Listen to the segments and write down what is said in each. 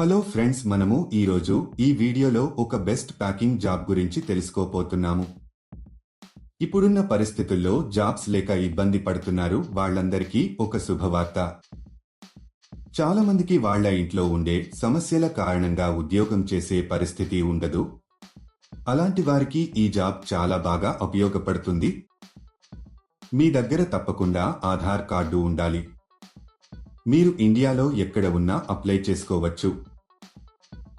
Hello friends మనము ఈరోజు ఈ వీడియోలో ఒక బెస్ట్ ప్యాకింగ్ జాబ్ గురించి తెలుసుకోపోతున్నాము ఇప్పుడున్న పరిస్థితుల్లో జాబ్స్ లేక ఇబ్బంది పడుతున్నారు వాళ్ళందరికీ ఒక శుభవార్త. చాలా మందికి వాళ్ళ ఇంట్లో ఉండే సమస్యల కారణంగా ఉద్యోగం చేసే పరిస్థితి ఉండదు. అలాంటి వారికి ఈ జాబ్ చాలా బాగా ఉపయోగపడుతుంది. మీ దగ్గర తప్పకుండా ఆధార్ కార్డు ఉండాలి. మీరు ఇండియాలో ఎక్కడ ఉన్నా అప్లై చేసుకోవచ్చు.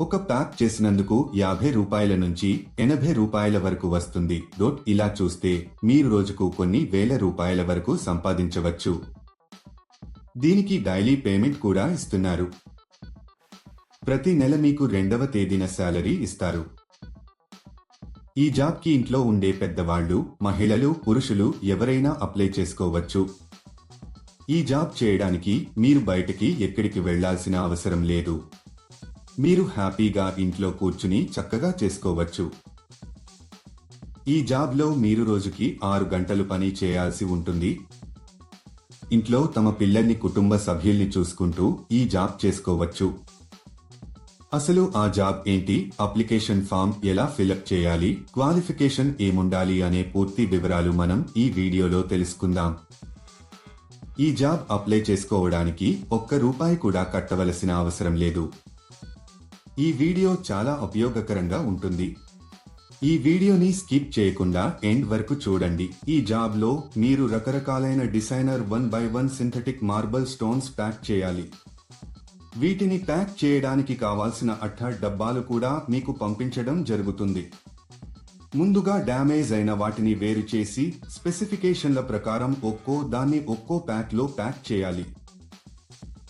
ఒక ప్యాక్ చేసినందుకు యాభై రూపాయల నుంచి ఎనభై రూపాయల వరకు వస్తుంది. డోట్ ఇలా చూస్తే మీరు రోజుకు కొన్ని వేల రూపాయల వరకు సంపాదించవచ్చు. దీనికి డైలీ పేమెంట్ కూడా ఇస్తున్నారు. ప్రతి నెల మీకు రెండవ తేదీన శాలరీ ఇస్తారు. ఈ జాబ్కి ఇంట్లో ఉండే పెద్దవాళ్ళు మహిళలు పురుషులు ఎవరైనా అప్లై చేసుకోవచ్చు. ఈ జాబ్ చేయడానికి మీరు బయటకి ఎక్కడికి వెళ్ళాల్సిన అవసరం లేదు. మీరు హ్యాపీగా ఇంట్లో కూర్చుని చక్కగా చేసుకోవచ్చు. ఈ జాబ్లో మీరు రోజుకి ఆరు గంటలు పని చేయాల్సి ఉంటుంది. ఇంట్లో తమ పిల్లల్ని కుటుంబ సభ్యుల్ని చూసుకుంటూ ఈ జాబ్ చేసుకోవచ్చు. అసలు ఆ జాబ్ ఏంటి? అప్లికేషన్ ఫామ్ ఎలా ఫిలప్ చేయాలి? క్వాలిఫికేషన్ ఏముండాలి అనే పూర్తి వివరాలు మనం ఈ వీడియోలో తెలుసుకుందాం. ఈ జాబ్ అప్లై చేసుకోవడానికి ఒక్క రూపాయి కూడా కట్టవలసిన అవసరం లేదు. ఈ వీడియో చాలా ఉపయోగకరంగా ఉంటుంది. ఈ వీడియోని స్కిప్ చేయకుండా ఎండ్ వరకు చూడండి. ఈ జాబ్లో మీరు రకరకాలైన designer one by one synthetic marble stones pack చేయాలి. వీటిని ప్యాక్ చేయడానికి కావాల్సిన అట్ట డబ్బాలు కూడా మీకు పంపించడం జరుగుతుంది. ముందుగా డ్యామేజ్ అయిన వాటిని వేరు చేసి స్పెసిఫికేషన్ల ప్రకారం ఒక్కో దాన్ని ఒక్కో ప్యాక్లో ప్యాక్ చేయాలి.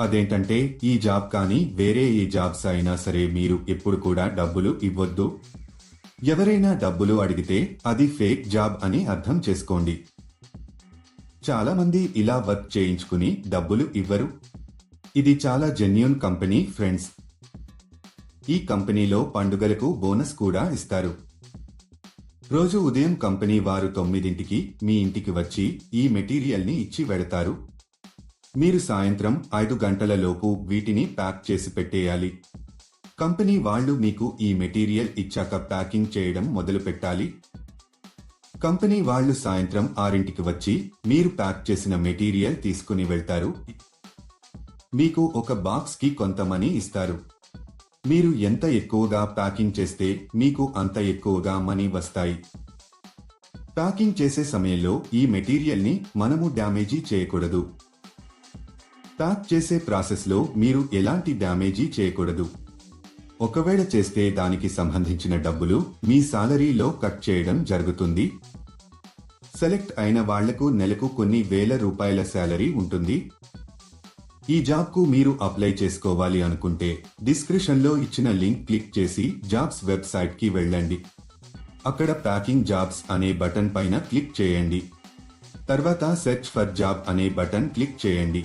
అదేంటంటే ఈ జాబ్ కానీ వేరే ఏ జాబ్స్ అయినా సరే మీరు ఎప్పుడు కూడా డబ్బులు ఇవ్వద్దు. ఎవరైనా డబ్బులు అడిగితే అది ఫేక్ జాబ్ అని అర్థం చేసుకోండి. చాలా మంది ఇలా వర్క్ చేయించుకుని డబ్బులు ఇవ్వరు. ఇది చాలా జెన్యున్ కంపెనీ ఫ్రెండ్స్. ఈ కంపెనీలో పండుగలకు బోనస్ కూడా ఇస్తారు. రోజు ఉదయం కంపెనీ వారు తొమ్మిదింటికి మీ ఇంటికి వచ్చి ఈ మెటీరియల్ని ఇచ్చి వెడతారు మీరు సాయంత్రం ఐదు గంటలలోపు వీటిని ప్యాక్ చేసి పెట్టేయాలి. కంపెనీ వాళ్ళు మీకు ఈ మెటీరియల్ ఇచ్చాక ప్యాకింగ్ చేయడం మొదలు పెట్టాలి. కంపెనీ వాళ్ళు సాయంత్రం ఆరింటికి వచ్చి మీరు ప్యాక్ చేసిన మెటీరియల్ తీసుకుని వెళ్తారు. మీకు ఒక బాక్స్కి కొంత మనీ ఇస్తారు. మీరు ఎంత ఎక్కువగా ప్యాకింగ్ చేస్తే మీకు అంత ఎక్కువగా మనీ వస్తాయి. ప్యాకింగ్ చేసే సమయంలో ఈ మెటీరియల్ని మనము డ్యామేజీ చేయకూడదు. ప్యాక్ చేసే ప్రాసెస్లో మీరు ఎలాంటి డ్యామేజీ చేయకూడదు. ఒకవేళ చేస్తే దానికి సంబంధించిన డబ్బులు మీ సాలరీలో కట్ చేయడం జరుగుతుంది. సెలెక్ట్ అయిన వాళ్ళకు నెలకు కొన్ని వేల రూపాయల శాలరీ ఉంటుంది. ఈ జాబ్కు మీరు అప్లై చేసుకోవాలి అనుకుంటే డిస్క్రిప్షన్లో ఇచ్చిన లింక్ క్లిక్ చేసి జాబ్స్ వెబ్సైట్కి వెళ్ళండి. అక్కడ ప్యాకింగ్ జాబ్స్ అనే బటన్ పైన క్లిక్ చేయండి. తర్వాత సెర్చ్ ఫర్ జాబ్ అనే బటన్ క్లిక్ చేయండి.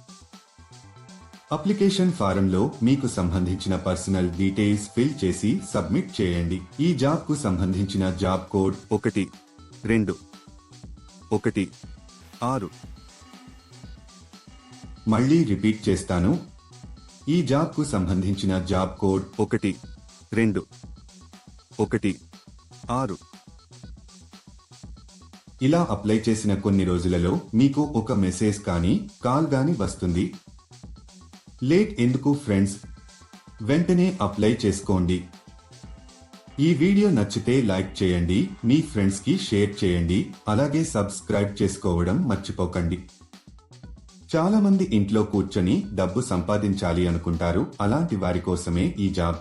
అప్లికేషన్ ఫారంలో మీకు సంబంధించిన పర్సనల్ డీటెయిల్స్ ఫిల్ చేసి సబ్మిట్ చేయండి. ఈ జాబ్కు సంబంధించిన జాబ్ కోడ్ ఒకటి రెండు ఒకటి ఆరు. మళ్ళీ రిపీట్ చేస్తాను. ఈ జాబ్కు సంబంధించిన జాబ్ కోడ్ ఒకటి రెండు ఒకటి ఆరు. ఇలా అప్లై చేసిన కొన్ని రోజులలో మీకు ఒక మెసేజ్ కానీ కాల్ గాని వస్తుంది. లేట్ ఎందుకు ఫ్రెండ్స్ వెంటనే అప్లై చేసుకోండి. ఈ వీడియో నచ్చితే లైక్ చేయండి మీ ఫ్రెండ్స్కి షేర్ చేయండి అలాగే సబ్స్క్రైబ్ చేసుకోవడం మర్చిపోకండి. చాలా మంది ఇంట్లో కూర్చొని డబ్బు సంపాదించాలి అనుకుంటారు అలాంటి వారి కోసమే ఈ జాబ్